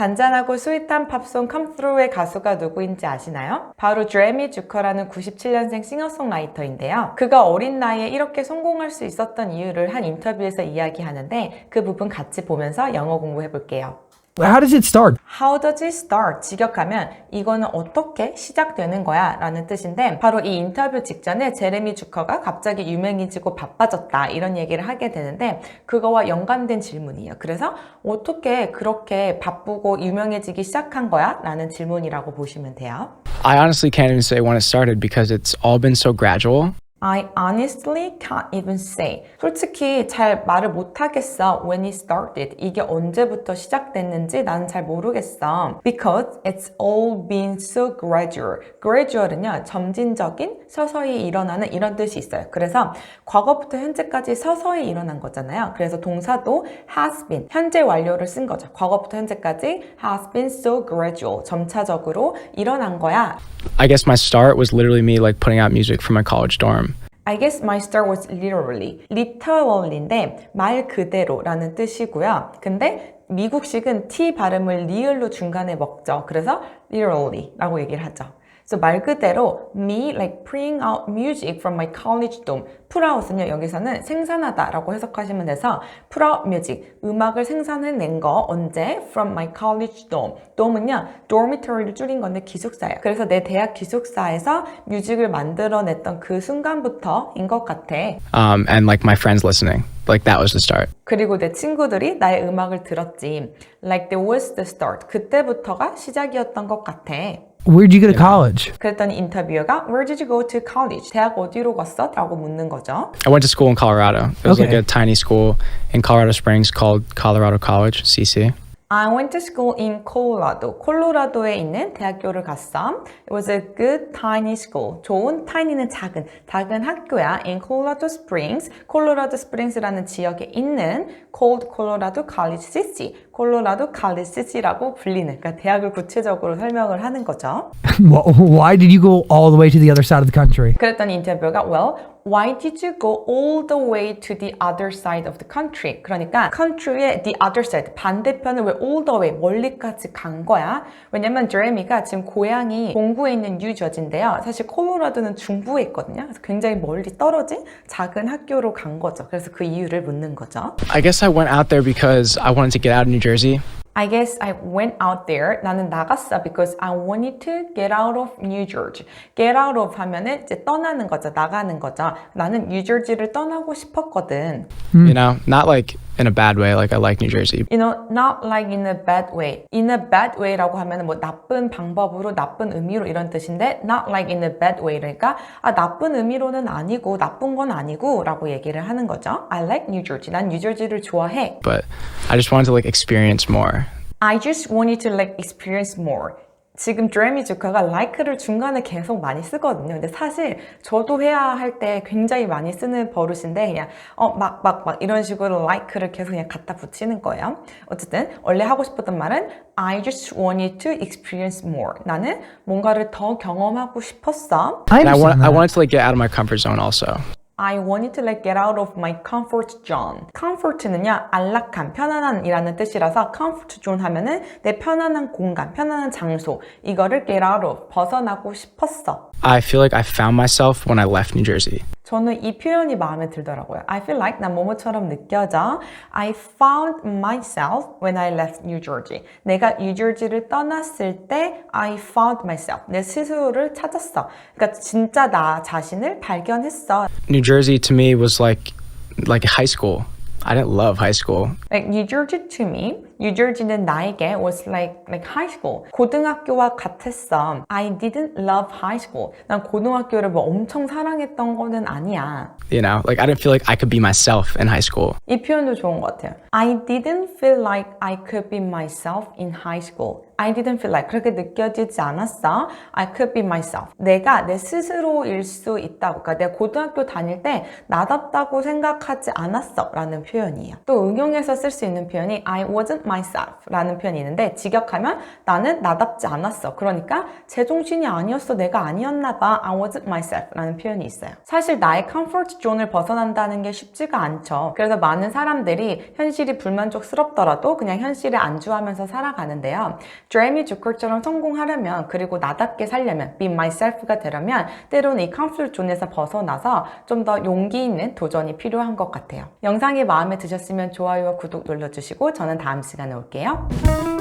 잔잔하고 스윗한 팝송 Through의 가수가 누구인지 아시나요? 바로 드레미 주커라는 97년생 싱어송라이터인데요. 그가 어린 나이에 이렇게 성공할 수 있었던 이유를 한 인터뷰에서 이야기하는데 그 부분 같이 보면서 영어 공부해 볼게요. How does it start? How does it start? 직역하면 이거는 어떻게 시작되는 거야? 라는 뜻인데 바로 이 인터뷰 직전에 제레미 주커가 갑자기 유명해지고 바빠졌다 이런 얘기를 하게 되는데 그거와 연관된 질문이에요. 그래서 어떻게 그렇게 바쁘고 유명해지기 시작한 거야? 라는 질문이라고 보시면 돼요. I honestly can't even say when it started because it's all been so gradual. I honestly can't even say. 솔직히 잘 말을 못하겠어. When it started. 이게 언제부터 시작됐는지 나는 잘 모르겠어. Because it's all been so gradual. gradual은요, 점진적인, 서서히 일어나는 이런 뜻이 있어요. 그래서 과거부터 현재까지 서서히 일어난 거잖아요. 그래서 동사도 has been, 현재 완료를 쓴 거죠. 과거부터 현재까지 has been so gradual. 점차적으로 일어난 거야. I guess my start was literally me like putting out music for my college dorm. I guess my start was literally. literally인데 말 그대로라는 뜻이고요. 근데 미국식은 T 발음을 리을로 중간에 먹죠. 그래서 literally라고 얘기를 하죠. 그래서 말 그대로 me like putting out music from my college dorm. put out은요 여기서는 생산하다라고 해석하시면 돼서 put out music 음악을 생산해낸 거 언제 from my college dorm. dorm은요 dormitory를 줄인 건데 기숙사예요. 그래서 내 대학 기숙사에서 뮤직을 만들어냈던 그 순간부터인 것 같아. Um, and like my friends listening. Like that was the start. 그리고 내 친구들이 나의 음악을 들었지. Like that was the start. 그때부터가 시작이었던 것 같아. Where'd you go to college? 그랬더니 인터뷰어가 Where did you go to college? 대학 어디로 갔어? 라고 묻는 거죠. I went to school in Colorado. It was like Okay. a tiny school in Colorado Springs called Colorado College, CC. I went to school in Colorado. 콜로라도에 있는 대학교를 갔어. It was a good tiny school. 좋은 tiny는 작은 작은 학교야. In Colorado Springs. 콜로라도 스프링스라는 지역에 있는 Cold Colorado College CC. 콜로라도 College CC라고 불리는 그러니까 대학을 구체적으로 설명을 하는 거죠. Why did you go all the way to the other side of the country? 그랬더니 인터뷰어가 well, why did you go all the way to the other side of the country? 그러니까 country의 the other side 반대편을 왜 all the way 멀리까지 간 거야? 왜냐면 제레미가 지금 고향이 동부에 있는 뉴저지인데요. 사실 콜로라도는 중부에 있거든요. 그래서 굉장히 멀리 떨어진 작은 학교로 간 거죠. 그래서 그 이유를 묻는 거죠. I guess I went out there because I wanted to get out of New Jersey. I guess I went out there. 나는 나갔어 because I wanted to get out of New Jersey. Get out of 하면은 이제 떠나는 거죠. 나가는 거죠. 나는 뉴저지를 떠나고 싶었거든. You know, not like in a bad way. Like I like New Jersey. You know, not like in a bad way. In a bad way라고 하면은 뭐 나쁜 방법으로, 나쁜 의미로 이런 뜻인데, not like in a bad way. 그러니까 아 나쁜 의미로는 아니고 나쁜 건 아니고라고 얘기를 하는 거죠. I like New Jersey. 난 뉴저지를 좋아해. But I just wanted to like experience more. I just wanted to like experience more. 지금 드레미 주카가 like를 중간에 계속 많이 쓰거든요. 근데 사실 저도 해야 할때 굉장히 많이 쓰는 버릇인데 그냥 어 막 막 막 이런 식으로 like를 계속 그냥 갖다 붙이는 거예요. 어쨌든 원래 하고 싶었던 말은 I just wanted to experience more. 나는 뭔가를 더 경험하고 싶었어. I I want I wanted to like get out of my comfort zone also. I wanted to like get out of my comfort zone. comfort는요, 안락함, 편안한이라는 뜻이라서 comfort zone 하면은 내 편안한 공간, 편안한 장소, 이거를 get out of, 벗어나고 싶었어. I feel like I found myself when I left New Jersey. 저는 이 표현이 마음에 들더라고요. I feel like 난 뭐뭐처럼 느껴져. I found myself when I left New Jersey. 내가 뉴저지를 떠났을 때 I found myself. 내 스스로를 찾았어. 그러니까 진짜 나 자신을 발견했어. New Jersey to me was like like high school. I didn't love high school. Like New Jersey to me, Jersey는 나에게 was like like high school. 고등학교와 같았어. I didn't love high school. 난 고등학교를 뭐 엄청 사랑했던 거는 아니야. You know, like I didn't feel like I could be myself in high school. 이 표현도 좋은 것 같아요. I didn't feel like I could be myself in high school. I didn't feel like 그렇게 느껴지지 않았어. I could be myself. 내가 내 스스로일 수 있다고. 그러니까 내가 고등학교 다닐 때 나답다고 생각하지 않았어 라는 표현이에요. 또 응용해서 쓸 수 있는 표현이 I wasn't myself 라는 표현이 있는데 직역하면 나는 나답지 않았어. 그러니까 제정신이 아니었어. 내가 아니었나 봐. I wasn't myself 라는 표현이 있어요. 사실 나의 comfort zone을 벗어난다는 게 쉽지가 않죠. 그래서 많은 사람들이 현실이 불만족스럽더라도 그냥 현실에 안주하면서 살아가는데요. 드레미 주컬처럼 성공하려면 그리고 나답게 살려면 be myself가 되려면 때로는 이 comfort zone에서 벗어나서 좀 더 용기 있는 도전이 필요한 것 같아요. 영상이 마음에 드셨으면 좋아요와 구독 눌러주시고 저는 다음 시간에 올게요.